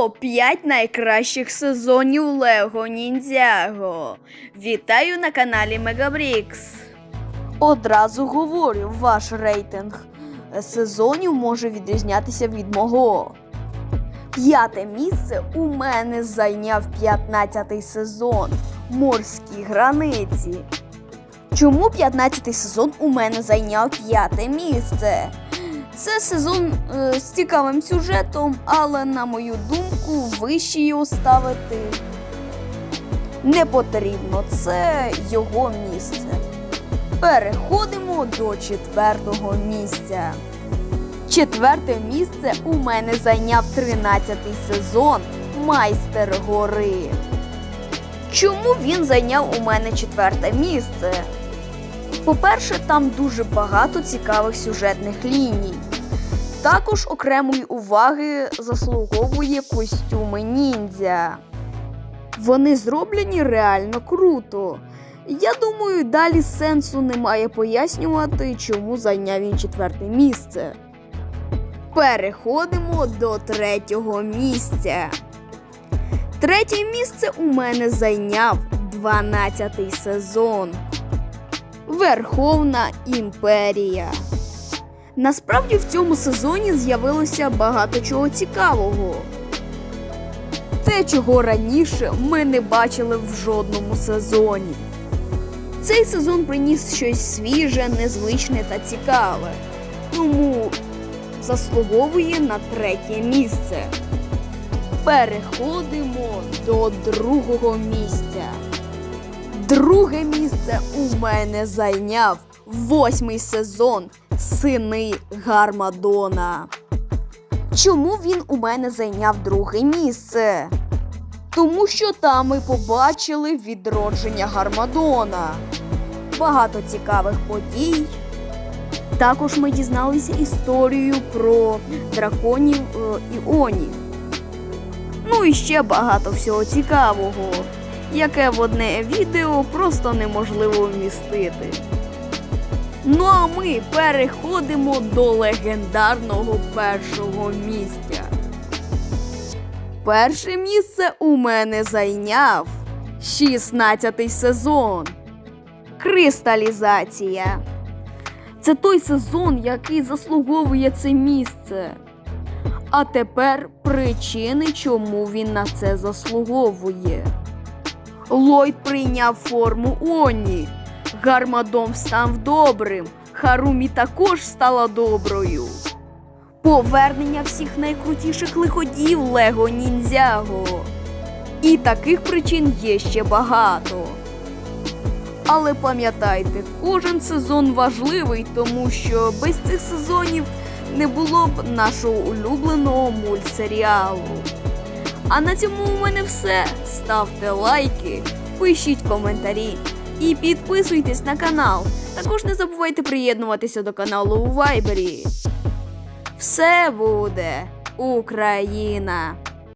Топ-5 найкращих сезонів Лего Ніндзяго. Вітаю на каналі Мегабрікс. Одразу говорю, ваш рейтинг сезонів може відрізнятися від мого. П'яте місце у мене зайняв 15-й сезон Морські границі. Чому 15-й сезон у мене зайняв п'яте місце? Це сезон е, з цікавим сюжетом, але, на мою думку, вище його ставити не потрібно. Це його місце. Переходимо до четвертого місця. Четверте місце у мене зайняв 13-й сезон Майстер гори. Чому він зайняв у мене четверте місце? По-перше, там дуже багато цікавих сюжетних ліній. Також окремої уваги заслуговує костюми ніндзя. Вони зроблені реально круто. Я думаю, далі сенсу немає пояснювати, чому зайняв він четверте місце. Переходимо до третього місця. Третє місце у мене зайняв 12-й сезон. Верховна імперія. Насправді в цьому сезоні з'явилося багато чого цікавого. Те, чого раніше ми не бачили в жодному сезоні. Цей сезон приніс щось свіже, незвичне та цікаве, тому заслуговує на третє місце. Переходимо до другого місця. Друге місце у мене зайняв восьмий сезон Сини Гармадона. Чому він у мене зайняв друге місце? Тому що там ми побачили відродження Гармадона. Багато цікавих подій. Також ми дізналися історію про драконів е, Іонів. Ну і ще багато всього цікавого, яке в одне відео просто неможливо вмістити. Ну а ми переходимо до легендарного першого місця. Перше місце у мене зайняв 16-й сезон. Кристалізація. Це той сезон, який заслуговує це місце. А тепер причини, чому він на це заслуговує. Ллойд прийняв форму Оні. Гармадон став добрим. Харумі також стала доброю. Повернення всіх найкрутіших лиходів Лего Ніндзяго. І таких причин є ще багато. Але пам'ятайте, кожен сезон важливий, тому що без цих сезонів не було б нашого улюбленого мультсеріалу. А на цьому у мене все. Ставте лайки, пишіть коментарі і підписуйтесь на канал. Також не забувайте приєднуватися до каналу у Вайбері. Все буде Україна!